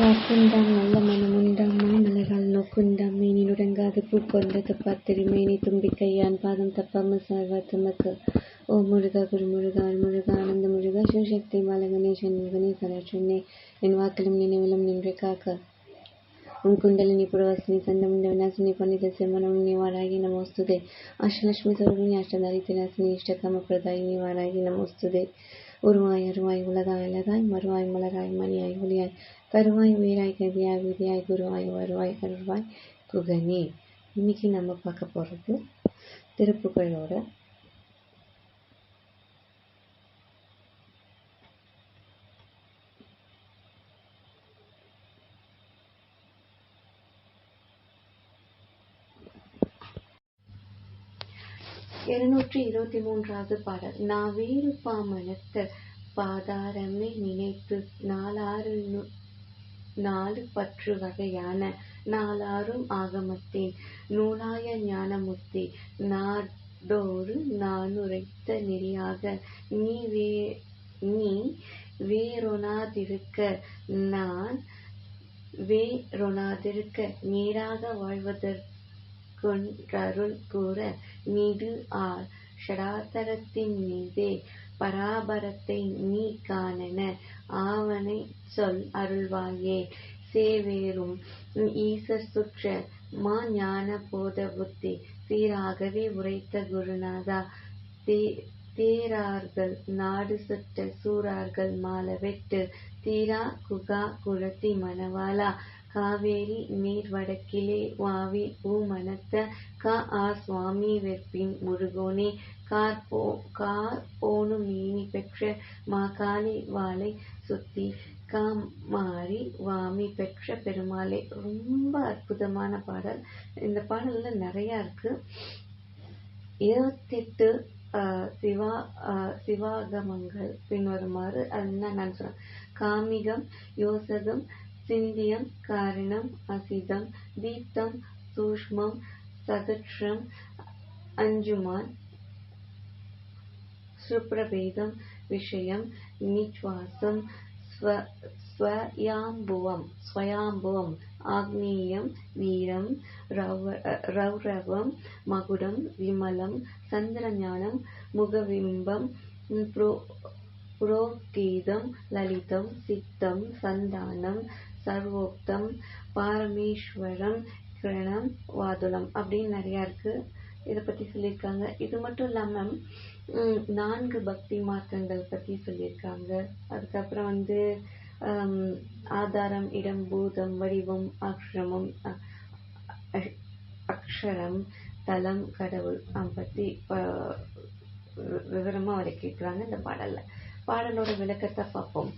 வாக்குண்டாம் நல்ல மனமுண்டாம் மலரால் நோக்குண்டாம் மேனி நுடங்காது பூக்கொண்ட துப்பாத்திரி மேனி தும்பிக்கையான் பாதம் தப்பாம சார்வா தமக்கு. ஓ முருகா குரு முருகா முருகா ஆனந்த முருகா சிவசக்தி பாலகணேசன் முருகனே சரட்சனே என் வாக்கிலும் நினைவிலும் நின்று காக்க. உன் குண்டலினி புரவாசினி சந்தமுண்ட விநாசினி பண்டித சிம்மனம் நிவாராகி நமோஸ்துதே. அஷ்டலட்சுமி சரோகிணி அஷ்டதாரித்திராசினி இஷ்டகாம பிரதாயினி வாராகி நமோஸ்துதே. உருவாய் அருவாய் உலகாய் அலதாய் மறுவாய் மலராய் மணியாய் ஒளியாய். வருவாய் உயிராய் கதியாய் விதியாய் குருவாய் வருவாய் அருள்வாய் குகனே இன்னைக்கு நம்ம பார்க்க போகிறது திருப்புகழோட இருநூற்றி இருபத்தி மூன்றாவது பாடல். நான் நாவேறு பாமனத்த பாதாரமே நினைத்து நாலாறு நாலு பற்று வகையான நாலாறும் ஆகமத்தின். நூலாய ஞானமுத்தி நாடோறு நானுரைத்த நெறியாக நீ வே நீ வேறொணாதிருக்க நான் வேறொணாதிருக்க நேராக வாழ்வதற்கொன்றருள் கூற நீடு ஆர் ஷடாதரத்தின் மீதே பராபரத்தை நீ காணன. ஆவனை சொல் அருள்வாயே. சேவேரும் ஈசர் சுற்ற மா ஞான போத புத்தி. சீராகவே உரைத்த குருநாதா. தே- தேரார்கள் நாடு சுட்ட சூரார்கள் மாலவெட்டு. தீரா குகா குழத்தி மணவாளா. காவேரி நீர் வடக்கிலே வாவி பூமணத்த கா ஆ சுவாமி வெற்பின் முருகோனே. கார் போ கார் போனு மீனி பெற்ற மாகாளி வாளை சுத்தி காமாரி வாமி பெற்ற பெருமாளே. ரொம்ப அற்புதமான பாடல். இந்த பாடல்ல நிறைய இருக்கு. இருபத்தெட்டு சிவா ஆஹ், சிவாகமங்கள் பின்வருமாறு. அதுதான் நான் சொல்றேன் காமிகம் யோசகம் சிந்தியம் காரணம் அசிதம் தீப்தம் சூஷ்மம் சதக்ஷம் அஞ்சுமான் சுப்ரபேதம் விஷயம் நிச்வாசம் ஸ்வயாம்புவம் ஸ்வயாம்புவம் ஆக்னேயம் வீரம் ரௌரவம் மகுடம் விமலம் சந்திரஞானம் முகவிம்பம் புரோ- புரோகீதம் லலிதம் சித்தம் சந்தானம் சர்வோக்தம் பாரமேஸ்வரம் கிரணம் வாதுளம் அப்படின்னு நிறையா இருக்குது இதை பற்றி சொல்லியிருக்காங்க. இது மட்டும் இல்லாமல் நான்கு பக்தி மார்க்கங்கள் பற்றி சொல்லியிருக்காங்க. அதுக்கப்புறம் வந்து ஆதாரம் இடம் பூதம் வடிவம் அக்ஷமம் அக்ஷரம் தலம் கடவுள் பற்றி விவரமாக அஹ், கேட்குறாங்க இந்த பாடலில். பாடலோட விளக்கத்தை பார்ப்போம்.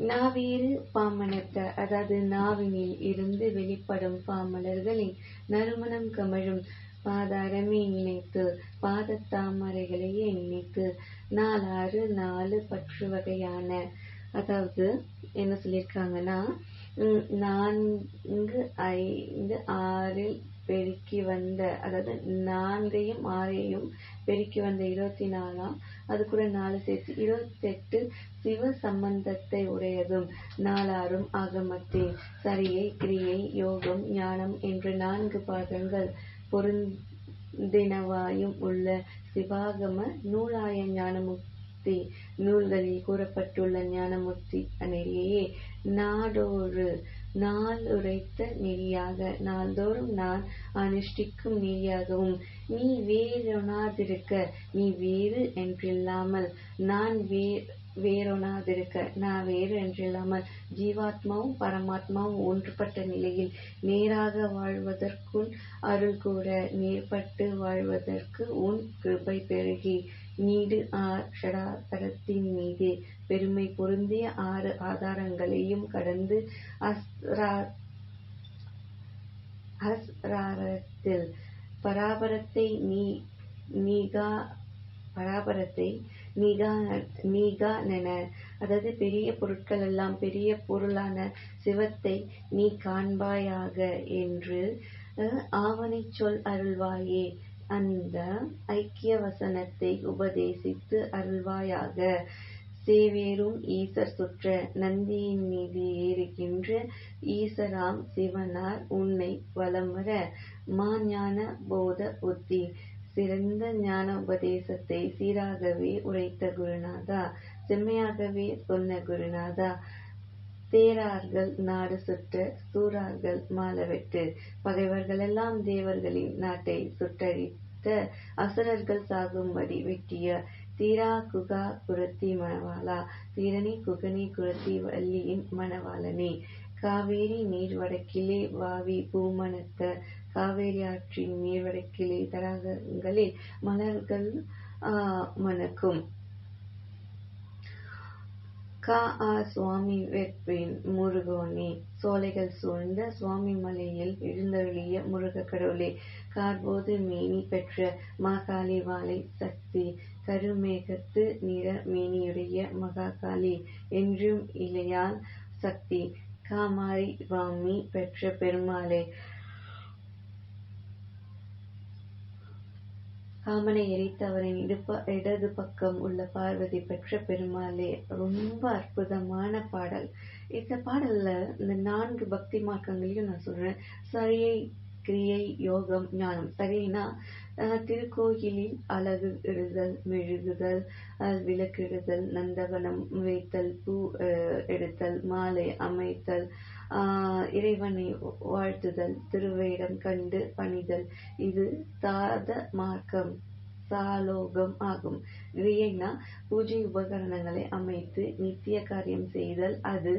நாவேறு பாமணத்த அதாவது நாவினில் இருந்து வெளிப்படும் பாமலர்களின் நறுமணம் கமழும் பாதாரமே நினைத்து பாதத்தாமரைகளையே நினைத்து நாலாறு நாலு பற்று வகையான அதாவது என்ன சொல்லியிருக்காங்கன்னா நான்கு ஐந்து ஆறில் பெருக்கி வந்த அதாவது நான்கையும் ஆறையும் பெருக்கி வந்த இருபத்தி நாலாம் அது கூட நாலு சேர்த்து இருபத்தெட்டு சிவ சம்பந்தத்தை உடையதும். நாலாறும் ஆகமத்தின் சரியை கிரியை யோகம் ஞானம் என்ற நான்கு பாகங்கள் பொருந்தினவாயும் உள்ள சிவாகம நூலாய ஞானமுக்தி நூல்களில் கூறப்பட்டுள்ள ஞானமுக்தி அணையே நாடோறு நாள் உரைத்த நெறியாக நாள்தோறும் நான் அனுஷ்டிக்கும் நெறியாகவும். நீ வேறொணாதிருக்க நீ வேறு என்றில்லாமல். நான் வே வேறொணாதிருக்க நான் வேறு என்றில்லாமல். ஜீவாத்மாவும் பரமாத்மாவும் ஒன்றுபட்ட நிலையில் நேராக வாழ்வதற்குன் அருள் கூற நேர்பட்டு வாழ்வதற்கு உன் கிருபை பெருகி. நீடு ஆர் ஷடாதரத்தின் மீது. பெருமை பொருந்திய ஆறு ஆதாரங்களையும் கடந்து அஸ்ரா அஸ்ராரத்தில். பராபரத்தை நீ நீகா பராபரத்தை நீகா நீகா அதாவது பெரிய பொருட்கள் எல்லாம் பெரிய பொருளான சிவத்தை நீ காண்பாயாக என்று அஹ், சொல் அருள்வாயே. அந்த ஐக்கிய வசனத்தை உபதேசித்து அருள்வாயாக. சேவேரும் ஈசர் சுற்ற நந்தியின் மீது ஏறுகின்ற ஈசராம் சிவனார் உன்னை வலம்வர மாஞான போத புத்தி. சிறந்த ஞான உபதேசத்தை சீராகவே உரைத்த குருநாதா செம்மையாகவே சொன்ன குருநாதா. தேரார்கள் நாடு சுட்டு சூரார்கள் மாலவெட்டு பகைவர்களெல்லாம் தேவர்களின் நாட்டை சுட்டழித்த அசுரர்கள் சாகும்படி வெட்டிய தீரா குகா குரத்தி மணவாளா தீரணி குகனி குரத்தி வள்ளியின் மணவாளனே. காவேரி நீர் வடக்கிலே வாவி பூமணத்த காவேரி ஆற்றின் நீர் வடக்கிலே தடாகங்களில் மலர்கள் மணக்கும். கா ஆ சுவாமி வெற்பின் முருகோனே. சோலைகள் சூழ்ந்த சுவாமி மலையில் எழுந்தருளிய முருக கடவுளே கார்போது மேனி பெற்ற மாகாளி வாழை சக்தி கருமேகத்து நிற மேனியுடைய மகாகாளி என்றும் இளையால் சக்தி. காமாரி வாமி பெற்ற பெருமாளே. காமனை எரித்து அவரின் இடுப்ப இடது பக்கம் உள்ள பார்வதி பெற்ற பெருமாளே ரொம்ப அற்புதமான பாடல். இந்த பாடல்ல இந்த நான்கு பக்தி மார்க்கங்களையும் நான் சொல்றேன். சரியை கிரியை யோகம் ஞானம். சரினா திருக்கோயிலில் அழகு இடுதல் மெழுகுதல் விளக்கிடுதல் நந்தவனம் வைத்தல் பூ எடுத்தல் மாலை அமைத்தல் இறைவனை வாழ்த்துதல் திருவேடம் கண்டு பணிதல் இது சாத மார்க்கம் சாலோகம் ஆகும். கிரியைனா பூஜை உபகரணங்களை அமைத்து நித்திய காரியம் செய்தல் அது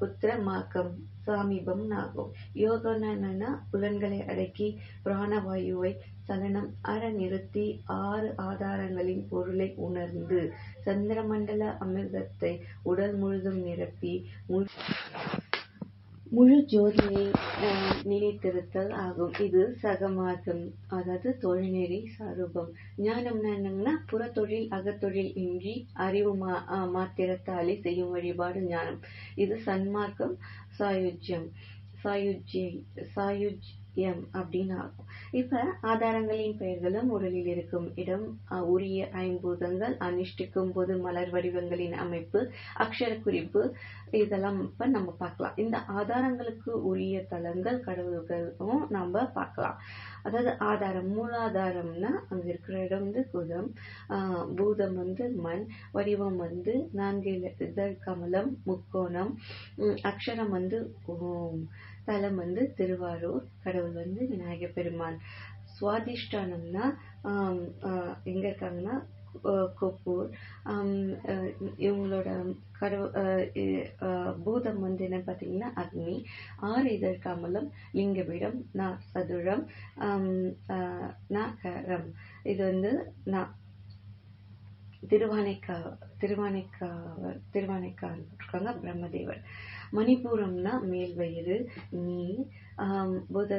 புத்திர மார்க்கம் சாமீபம் ஆகும். யோகனா புலன்களை அடக்கி பிராணவாயுவை சலனம் அற நிறுத்தி ஆறு ஆதாரங்களின் பொருளை உணர்ந்து சந்திரமண்டல அமிர்தத்தை உடல் முழுதும் நிரப்பி முழு ஜோதியை நிலைத்திருத்தல் ஆகும். இது சகமார்க்கம் அதாவது தொழில்நெறி சாரூபம். ஞானம்னா என்னங்கன்னா புறத்தொழில் அகத்தொழில் இன்றி அறிவு மா மாத்திரத்தாலே செய்யும் வழிபாடு ஞானம். இது சன்மார்க்கம் சாயுஜ்யம். சாயுஜ்ய எம் அப்படின்னு ஆகும். இப்ப ஆதாரங்களின் பெயர்களும் உடலில் இருக்கும் இடம் உரிய ஐம்பூதங்கள் அனுஷ்டிக்கும் போது மலர் வடிவங்களின் அமைப்பு அக்ஷர குறிப்பு இதெல்லாம் இப்ப நம்ம பார்க்கலாம். இந்த ஆதாரங்களுக்கு உரிய தலங்கள் கடவுள்களும் நம்ம பார்க்கலாம். அதாவது ஆதாரம் மூலாதாரம்னா அங்க இருக்கிற இடம் வந்து குதம் பூதம் வந்து மண் வடிவம் வந்து நான்கு இதழ் கமலம் முக்கோணம் அக்ஷரம் வந்து தலம் வந்து திருவாரூர் கடவுள் வந்து விநாயகர் பெருமான் சுவாதிஷ்டானம்னா எங்க இருக்காங்கன்னா கொப்பூர். இவங்களோட கடவு பூதம் வந்து என்ன பார்த்தீங்கன்னா அக்னி. ஆறு இதழ் கமலம் லிங்கபிடம் நா சதுரம் நகரம். இது வந்து நான் திருவானைக்கா திருவானைக்கா திருவானைக்கா இருக்காங்க பிரம்மதேவர். மணிபூரம்னா மேல்வயிறு நீ பூத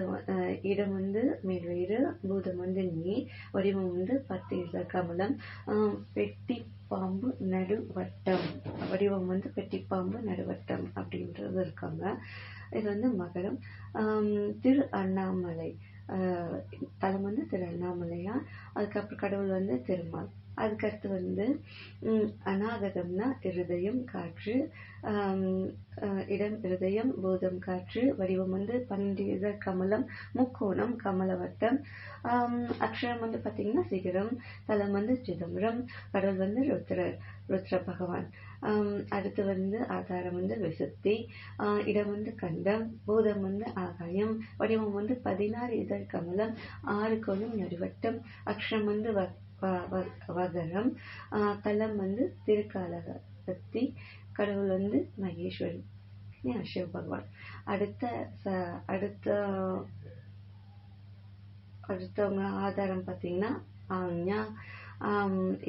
இடம் வந்து மேல்வயிறு பூதம் வந்து நீ வடிவம் வந்து பத்து இல கமலம் பெட்டி பாம்பு நடுவட்டம் வடிவம் வந்து பெட்டி பாம்பு நடுவட்டம் அப்படின்றது இருக்காங்க. இது வந்து மகரம். திரு அண்ணாமலை தலம் வந்து திரு அண்ணாமலையா அதுக்கப்புறம் கடவுள் வந்து திருமால். அதுக்கடுத்து வந்து அநாகதம்னா இருதயம் காற்று இடம் இருதயம் பூதம் காற்று வடிவம் வந்து பன்னெண்டு கமலம் முக்கோணம் கமலவட்டம் அக்ஷரம் வந்து பார்த்தீங்கன்னா சிகரம் தலம் வந்து சிதம்பரம் கடல் வந்து ருத்ரர் ருத்ர பகவான். அடுத்து வந்து ஆதாரம் வந்து விசுத்தி இடம் வந்து கண்டம் பூதம் வந்து ஆகாயம் வடிவம் வந்து பதினாறு இதழ் கமலம் ஆறு கோணம் நடுவட்டம் அக்ஷரம் வந்து வகரம் தலம் வந்து திருக்காலகத்தி கடவுள் வந்து மகேஸ்வரி சிவ பகவான். அடுத்த அடுத்த அடுத்தவங்க ஆதாரம் பார்த்தீங்கன்னா ஆஞ்ஞா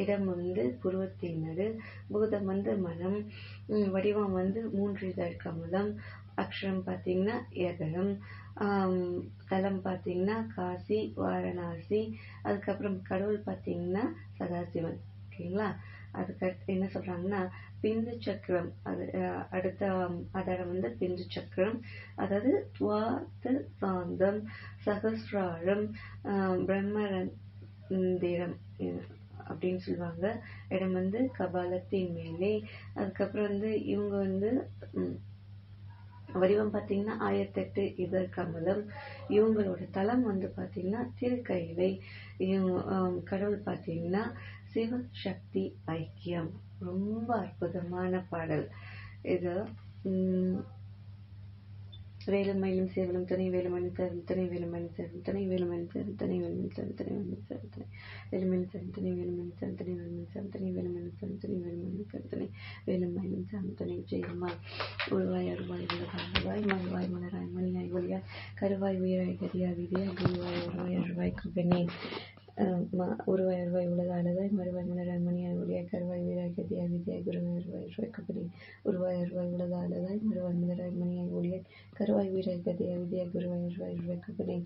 இடம் வந்து புருவத்தினது. பூதம் வந்து மனம். வடிவம் வந்து மூன்று இதழ் கமலம் அக்ஷரம் பார்த்தீங்கன்னா ஏகரம். தலம் பார்த்தீங்கன்னா காசி வாரணாசி. அதுக்கப்புறம் கடவுள் பார்த்தீங்கன்னா சதாசிவன். ஓகேங்களா? அதுக்கடுத்து என்ன சொல்கிறாங்கன்னா பிந்து சக்கரம். அது அடுத்த அதோட வந்து பிந்து சக்கரம். அதாவது துவாத்து சாந்தம் சகசிராழம் பிரம்மரந்திரம் அப்படின்னு சொல்லுவாங்க. இடம் வந்து கபாலத்தின் மேலே. அதுக்கப்புறம் வந்து இவங்க வந்து வடிவம் பார்த்தீங்கன்னா ஆயிரத்தெட்டு இதழ் கமலம். இவங்களோட தலம் வந்து பார்த்தீங்கன்னா திருக்கைலை இவங்க கடவுள் பார்த்தீங்கன்னா சிவசக்தி ஐக்கியம். ரொம்ப அற்புதமான பாடல். இது ம், வேலுமயிலும் சேவலும் துணை வேலுமணி சேரும் துணை வேலுமணி சேரும் துணை வேலுமணி சேரும் துணை வேலுமணி சேரும் துணை வேலுமணி சேரும் துணை வேலுமணி சேரும் துணை வேலுமணி சேரும் துணை வேலுமணி சேரும் துணை வேலுமணி சேரும் துணை வேலுமணி சேரும் துணை வேலுமயிலும் சேரும் துணை ஜெயமாய் உருவாய் அருவாய் உலகாய் மறுவாய் மலராய் மணியாய் ஒளியாய் கருவாய் உயிராய் கரியா விதியாய் குருவாய் உருவாய் அருவாய் குபனே ஒருவயர்வாய் உளதாளதாய் மறுவாய் மனராமணியாய் ஒளியாய் கருவாய் வீராய் கதியாய் விதியாய் குருவாயர்வாய் கபடி உருவாயர்வாய் உளதாளதாய் மறுவாய் மனராய் மணியாய் ஒளியாய் கருவாய் வீராய் கதியாய் விதியாய் குருவாயர்வாய் கபடி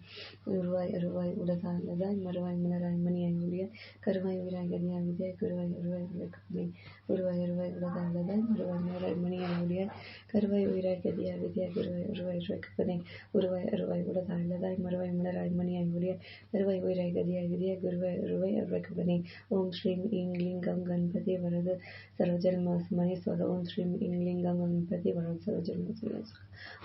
உருவாய் அருவாய் உளதாளதாய் மறுவாய் மனராய் மணியாய் ஒளியாய் கருவாய் வீராய் கதியாய் விதியாய் குருவாய் உருவாய் கபடி உருவாய் உருவாய் உலகந்ததன் உருவாய் மலர் மணி அழகுடையான் கருவாய் உயிராய் கதியாய் விதியாய் உருவாய் உருவாய் உழக்கப்பதேன் உருவாய் அருவாய் உலகாய் உலதாய் மறுவாய் மலராய் மணியாய் ஒளியாய் கருவாய் உயிராய் கதியாய் விதியாய் குருவாய் உருவாய் உழக்கப்பதேன் ஓம் ஸ்ரீம் இங் லிங்கம் கணபதி வரது சரோஜல் மணி சொல்ல ஓம் ஸ்ரீம் இங் லிங்கம் கணபதி வரது சரோஜல் மணி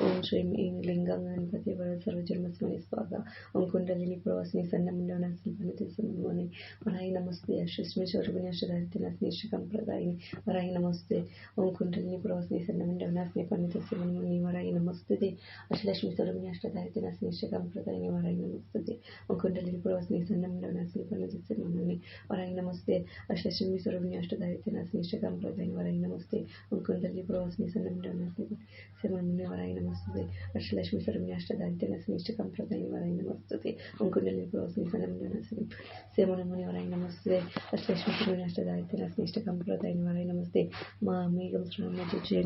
ಓಂ ಶ್ರೀಂ ಐಂ ಲಿಂಗಂ ಗಣಪತಿ ವರ ಸರ್ವಜನ್ಮ ಸ್ಮರಿಸುವಾಗ ಓಂ ಕುಂಡಲಿನಿ ಪ್ರವಾಸಿನಿ ಸಣ್ಣ ಮುಂಡವನ ಸಂಪನ್ನ ತಿಳಿಸು ప్రభుని వరాయి నమస్తే యశస్మి చొరుగుని అష్టదారిద్రనాథ్ని యశకంప్రదాయిని వరాయి నమస్తే ఓంకుంఠని ప్రవసని సన్నమని రఘునాథ్ని పన్నిత శివని వరాయి నమస్తే అష్టలక్ష్మి చొరుగుని అష్టదారిద్రనాథ్ని యశకంప్రదాయిని వరాయి నమస్తే ఓంకుంఠని ప్రవసని సన్నమని రఘునాథ్ని పన్నిత శివని వరాయి నమస్తే అష్టలక్ష్మి చొరుగుని అష్టదారిద్రనాథ్ని యశకంప్రదాయిని వరాయి నమస్తే ఓంకుంఠని ప్రవసని సన్నమని రఘునాథ్ని ಸರ್ವನ್ನೇ ವರಾಯನ ಮಸ್ತುತೆ ಅಷ್ಟಲಕ್ಷ್ಮಿ ಸರ್ವನ್ಯ ಅಷ್ಟದಾರಿದ್ರ್ಯ ಶ್ರೇಷ್ಠ ಸಂಪ್ರದಾಯ ವರಾಯನ ಮಸ್ತುತೆ ಅಂಕುನಲ್ಲಿ ಪ್ರೋಸಿ ಸರ್ವನ್ಯ ಸೇವನಮ್ಮನಿ ವರಾಯ ನಮಸ್ತೆ ಅಷ್ಟಲಕ್ಷ್ಮಿ ಸರ್ವನ್ಯ ಅಷ್ಟದಾರಿದ್ರ್ಯ ಶ್ರೇಷ್ಠ ಸಂಪ್ರದಾಯ ವರಾಯ ನಮಸ್ತೆ మా మేఘం శ్రామ జయ